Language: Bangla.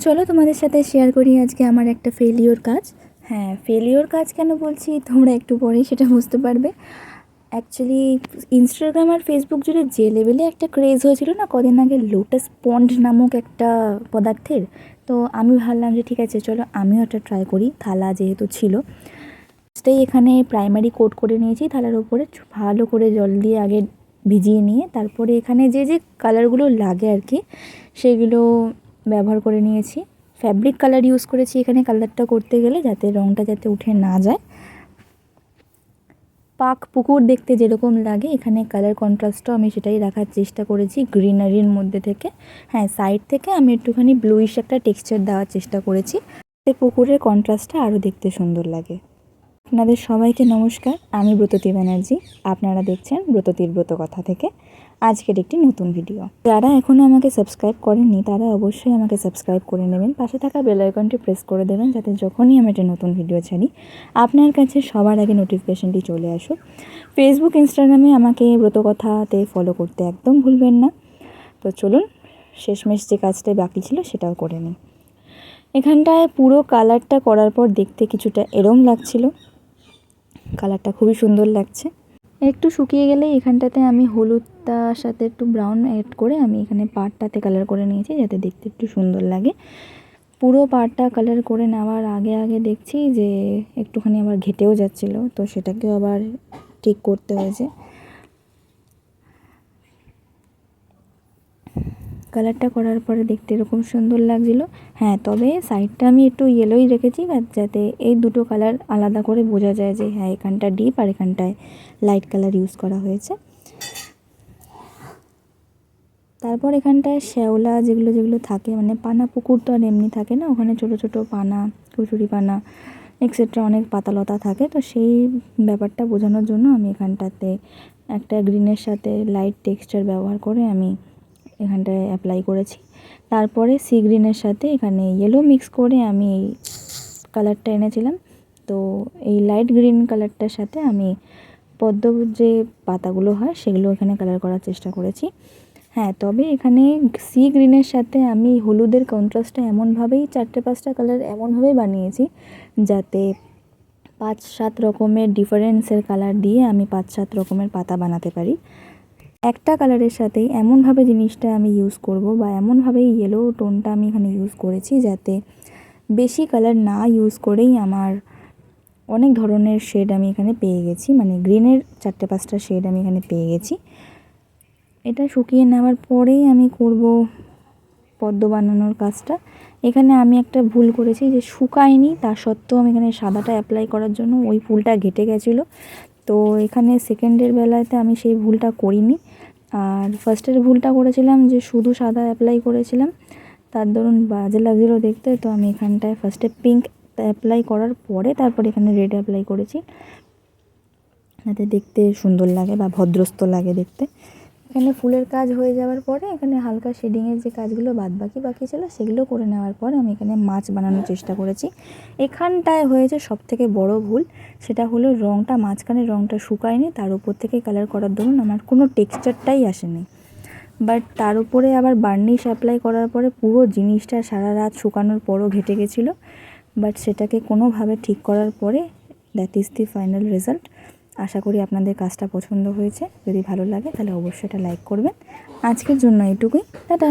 চলো তোমাদের সাথে শেয়ার করি আজকে আমার একটা ফেলিওর কাজ। হ্যাঁ ফেলিওর কাজ কেন বলছি? তোমরা একটু পরেই সেটা বুঝতে পারবে। অ্যাকচুয়ালি ইনস্টাগ্রাম আর ফেসবুক জুড়ে যে লেভেলে একটা ক্রেজ হয়েছিল না, কদিন আগে লোটাস পন্ড নামক একটা পদার্থের, তো আমি ভাবলাম যে ঠিক আছে, চলো আমিও একটা ট্রাই করি। থালা যেহেতু ছিল ফার্স্টেই এখানে প্রাইমারি কোট করে নিয়েছি, থালার উপরে চ- ভালো করে জল দিয়ে আগে ভিজিয়ে নিয়ে, তারপরে এখানে যে যে কালারগুলো লাগে আর কি, সেগুলো ব্যবহার করে নিয়েছি। ফ্যাব্রিক কালার ইউজ করেছি এখানে কালারটা করতে গেলে যাতে রঙটা যাতে উঠে না যায়। পাক পুকুর দেখতে যেরকম লাগে, এখানে কালার কন্ট্রাস্টও আমি সেটাই রাখার চেষ্টা করেছি গ্রিনারির মধ্যে থেকে। হ্যাঁ সাইড থেকে আমি একটুখানি ব্লুইশ একটা টেক্সচার দেওয়ার চেষ্টা করেছি। পুকুরের কন্ট্রাস্টটা আরও দেখতে সুন্দর লাগে। আপনাদের সবাইকে নমস্কার, আমি ব্রততী ব্যানার্জি, আপনারা দেখছেন ব্রততীর ব্রত কথা থেকে আজকের একটি নতুন ভিডিও। যারা এখনও আমাকে সাবস্ক্রাইব করেননি, তারা অবশ্যই আমাকে সাবস্ক্রাইব করে নেবেন। পাশে থাকা বেল আইকনটি প্রেস করে দেবেন, যাতে যখনই আমি একটা নতুন ভিডিও ছাড়ি, আপনার কাছে সবার আগে নোটিফিকেশনটি চলে আসুক। ফেসবুক ইনস্টাগ্রামে আমাকে ব্রতকথাতে ফলো করতে একদম ভুলবেন না। তো চলুন, শেষমেশ যে কাজটা বাকি ছিল, সেটাও করে নিই। এখানটায় পুরো কালারটা করার পর দেখতে কিছুটা এরম লাগছিল। কালারটা খুবই সুন্দর লাগছে। একটু শুকিয়ে গেলে এখানটাতে আমি হলুদটার সাথে একটু ব্রাউন অ্যাড করে আমি এখানে পাটটাতে কালার করে নিয়েছি, যাতে দেখতে একটু সুন্দর লাগে। পুরো পাটটা কালার করে নেওয়ার আগে আগে দেখছি যে একটুখানি আবার ঘেটেও যাচ্ছিল, তো সেটাকেও আবার ঠিক করতে হয়েছে। কালারটা করার পরে দেখতে এরকম সুন্দর লাগছিল। হ্যাঁ তবে সাইডটা আমি একটু ইয়েলোই রেখেছি যাতে এই দুটো কালার আলাদা করে বোঝা যায় যে হ্যাঁ এখানটা ডিপ আর এখানটায় লাইট কালার ইউজ করা হয়েছে। তারপর এখানটায় শ্যাওলা যেগুলো যেগুলো থাকে মানে পানা পুকুর তো আর এমনি থাকে না, ওখানে ছোট ছোট পানা, কচুরি পানা এক্সেট্রা অনেক পাতালতা থাকে। তো সেই ব্যাপারটা বোঝানোর জন্য আমি এখানটাতে একটা গ্রিনের সাথে লাইট টেক্সচার ব্যবহার করে আমি এখানটায় অ্যাপ্লাই করেছি। তারপরে সি গ্রিনের সাথে এখানে ইয়েলো মিক্স করে আমি এই কালারটা এনেছিলাম। তো এই লাইট গ্রিন কালারটার সাথে আমি পদ্ম যে পাতাগুলো হয় সেগুলো এখানে কালার করার চেষ্টা করেছি। হ্যাঁ তবে এখানে সি গ্রিনের সাথে আমি হলুদের কন্ট্রাস্টটা এমনভাবেই চারটে পাঁচটা কালার এমনভাবেই বানিয়েছি যাতে পাঁচ সাত রকমের ডিফারেন্সের কালার দিয়ে আমি পাঁচ সাত রকমের পাতা বানাতে পারি। একটা কালারের সাথেই এমনভাবে জিনিসটা আমি ইউজ করব বা এমনভাবেই ইয়েলো টোনটা আমি এখানে ইউজ করেছি যাতে বেশি কালার না ইউজ করেই আমার অনেক ধরনের শেড আমি এখানে পেয়ে গেছি। মানে গ্রিনের চারটে পাঁচটা শেড আমি এখানে পেয়ে গেছি। এটা শুকিয়ে নেওয়ার পরেই আমি করব পদ্ম বানানোর কাজটা। এখানে আমি একটা ভুল করেছি যে শুকায়নি, তা সত্ত্বেও আমি এখানে সাদাটা অ্যাপ্লাই করার জন্য ওই ফুলটা ঘেটে গেছিল। তো এখানে সেকেন্ডের বেলাতে আমি সেই ভুলটা করিনি। আর ফার্স্টের ভুলটা করেছিলাম যে শুধু সাদা অ্যাপ্লাই করেছিলাম। তার দরুন বাজে লাগছিল দেখতে, তো আমি এখানটায় ফার্স্টে পিঙ্ক অ্যাপ্লাই করার পরে তারপর এখানে রেড অ্যাপ্লাই করেছি। যাতে দেখতে সুন্দর লাগে বা ভদ্রস্ত লাগে দেখতে। এখানে ফুলের কাজ হয়ে যাওয়ার পরে এখানে হালকা শেডিংয়ের যে কাজগুলো বাদ বাকি বাকি ছিল, সেগুলো করে নেওয়ার পর আমি এখানে মাছ বানানোর চেষ্টা করেছি। এখানটায় হয়েছে সব থেকে বড় ভুল, সেটা হলো রঙটা মাঝখানে রঙটা শুকায়নি, তার উপর থেকে কালার করার দরুন আমার কোনো টেক্সচারটাই আসেনি। বাট তার উপরে আবার বার্নিশ অ্যাপ্লাই করার পরে পুরো জিনিসটা সারা রাত শুকানোর পরও ঘেটে গেছিল। বাট সেটাকে কোনোভাবে ঠিক করার পরে that is the final result আশা করি আপনাদের কাজটা পছন্দ হয়েছে। যদি ভালো লাগে তাহলে অবশ্যই এটা লাইক করবেন। আজকের জন্য এটুকুই টাটা।